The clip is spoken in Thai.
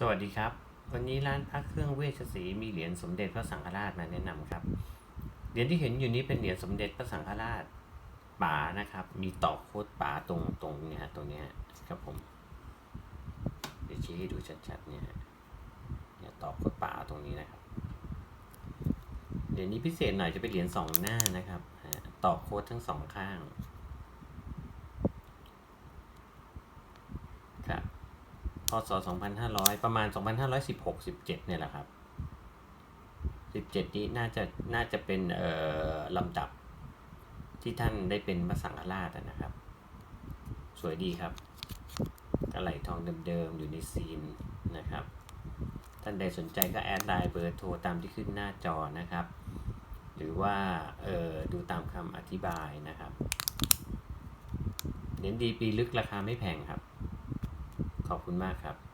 สวัสดีครับ วันนี้ร้านพระเครื่องเวชศรีมีเหรียญสมเด็จพระสังฆราชมาแนะนำครับ เหรียญที่เห็นอยู่นี้เป็นเหรียญสมเด็จพระสังฆราชป๋านะครับ มีตอกโคตรป๋าตรงตรงเนี่ยตรงเนี้ยครับผม เดี๋ยวชี้ให้ดูชัดๆเนี่ยเนี่ยตอกโคตรป๋าตรงนี้นะครับ เหรียญนี้พิเศษหน่อยจะเป็นเหรียญสองหน้านะครับตอกโค้ดทั้งสองข้าง ครับ พศ 2500 ประมาณ 2516 17 เนี่ยแหละครับ 17 นี้น่าจะน่าจะเป็นเอ่อลำดับที่ท่านได้เป็นพระสังฆราชนะครับ สวยดีครับกระไหลทองเดิมๆ อยู่ในซีนนะครับ ท่านใดสนใจก็แอดไลน์เบอร์โทรตามที่ขึ้นหน้าจอนะครับ หรือว่าเอ่อดูตามคำอธิบายนะครับเหรียญดีปีลึกราคาไม่แพงครับ ขอบคุณมากครับ